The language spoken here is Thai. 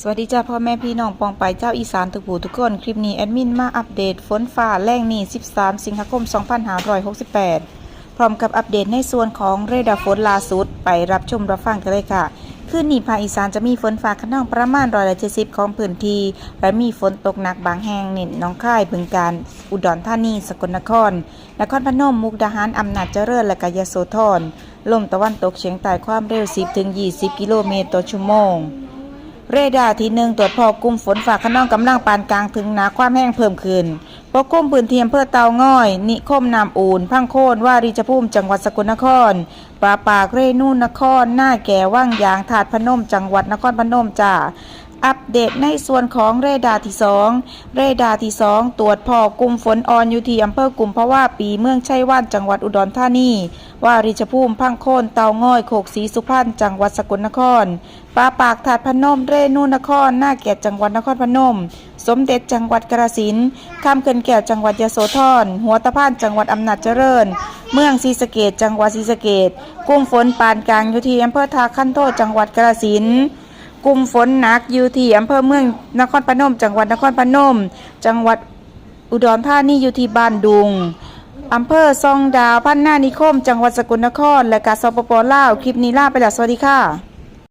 สวัสดีจ้าพ่อแม่พี่น้องปองไปเจ้าอีสานทุกผู้ทุกคน คลิปนี้แอดมินมาอัปเดตฝนฟ้าแรงนี่ 13 สิงหาคม 2568 พร้อมกับอัปเดตในส่วนของเรดาร์ฝนล่าสุด ไปรับชมรับฟังกันเลยค่ะคืนนี้ภาคอีสานจะมีฝนฟ้าขนองประมาณร้อยละ70ของพื้นที่ และมีฝนตกหนักบางแห่งเน้นน้องค่ายบึงการ อุดรธานี สกลนคร นครพนม มุกดาหาร อำนาจเจริญ และกยโสธร ลมตะวันตกเฉียงใต้ความเร็ว 10-20 กิโลเมตรต่อชั่วโมง เรดาร์ที่หนึ่งตรวจพบกลุ่มฝนฝากขนองกำลังปานกลางถึงหนาความแห้งเพิ่มขึ้นปกคลุมพื้นที่อำเภอเตาง่อย นิคมนามอูนพังโคนวาริจภูมิจังหวัดสกลนครปราปากเรนูนคร หน้าแก่ว่างยางถาดพนม จังหวัดนครพนมจ้าอัปเดตในส่วนของเรดาร์ที่สองเรดาร์ที่สองตรวจพบกลุ่มฝนอ่อนอยู่ที่อำเภอกลุ่มภาะวะปีเมืองชัยว่านจังหวัดอุดรธานี ว่าริจภูมิพังโคนเตาง่อยโขกศรีสุพรรณจังหวัดสกลนครปลาปากถาดพนมเรนูนครหน้าแก่จังหวัดนครพนม สมเด็จจังหวัดกระสินข้ามเกินแก้วจังหวัดยโสธรหัวตะพานจังหวัดอำนาจเจริญ เมืองศรีสะเกดจังหวัดศรีสะเกดกุ้มฝนปานกลางอยู่ที่อำเภอทาคันโทษจังหวัดกระสินกลุ่มฝนหนักอยู่ที่อำเภอเมืองนครพนม จังหวัดนครพนม จังหวัดอุดรธานีอยู่ที่บ้านดุง อำเภอซองดาว พันนานิคม จังหวัดสกลนคร และกาสปปลาว คลิปนี้ลาไปแล้ว สวัสดีค่ะ